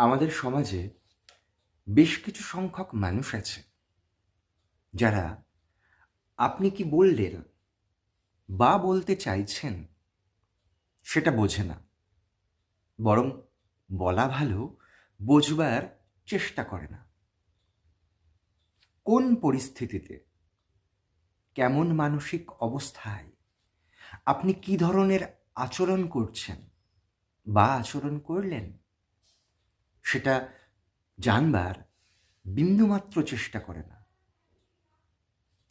আমাদের সমাজে বেশ কিছু সংখ্যক মানুষ আছে যারা আপনি কি বললেন বা বলতে চাইছেন সেটা বোঝে না। বরং বলা ভালো, বোঝবার চেষ্টা করে না। কোন পরিস্থিতিতে, কেমন মানসিক অবস্থায় আপনি কি ধরনের আচরণ করছেন বা আচরণ করলেন? সেটা জানবার বিন্দুমাত্র চেষ্টা করে না।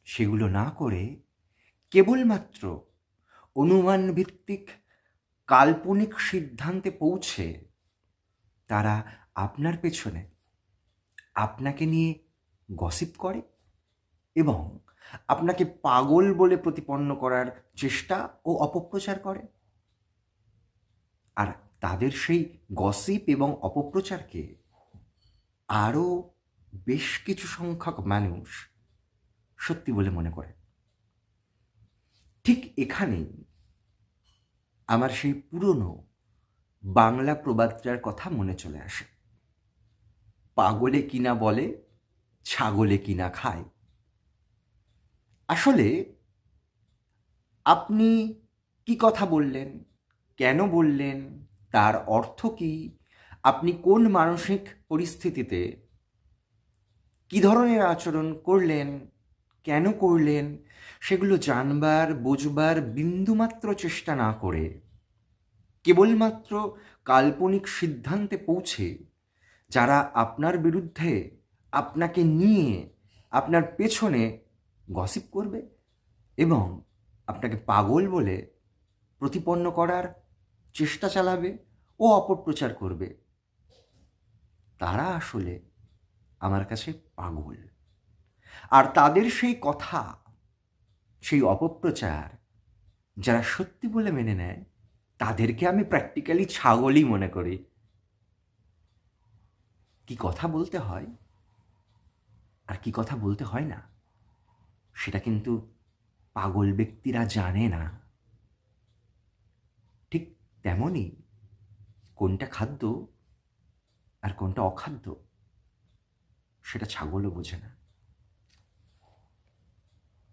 সেগুলো না করে কেবলমাত্র অনুমান ভিত্তিক কাল্পনিক সিদ্ধান্তে পৌঁছে তারা আপনার পেছনে আপনাকে নিয়ে গসিপ করে এবং আপনাকে পাগল বলে প্রতিপন্ন করার চেষ্টা ও অপপ্রচার করে। আর তাদের সেই গসিপ এবং অপপ্রচারকে আরও বেশ কিছু সংখ্যক মানুষ সত্যি বলে মনে করে। ঠিক এখানেই আমার সেই পুরনো বাংলা প্রবাদটার কথা মনে চলে আসে। পাগলে কিনা বলে, ছাগলে কিনা খায়। আসলে আপনি কি কথা বললেন? কেন বললেন? তার অর্থ কি? আপনি কোন মানসিক পরিস্থিতিতে কি ধরনের আচরণ করলেন, কেন করলেন, সেগুলো জানবার, বুঝবার বিন্দুমাত্র চেষ্টা না করে, কেবলমাত্র কাল্পনিক সিদ্ধান্তে পৌঁছে যারা আপনার বিরুদ্ধে আপনাকে নিয়ে আপনার পেছনে গসিপ করবে এবং আপনাকে পাগল বলে প্রতিপন্ন করার চেষ্টা চালাবে, ও অপপ্রচার করবে। তারা আসলে আমার কাছে পাগল। আর তাদের সেই কথা, সেই অপপ্রচার, যারা সত্যি বলে মেনে নেয়, তাদেরকে আমি প্র্যাকটিক্যালি ছাগলই মনে করি। কি কথা বলতে হয়? আর কি কথা বলতে হয় না? সেটা কিন্তু পাগল ব্যক্তিরা জানে না। তেমনই কোনটা খাদ্য আর কোনটা অখাদ্য সেটা ছাগলও বোঝে না।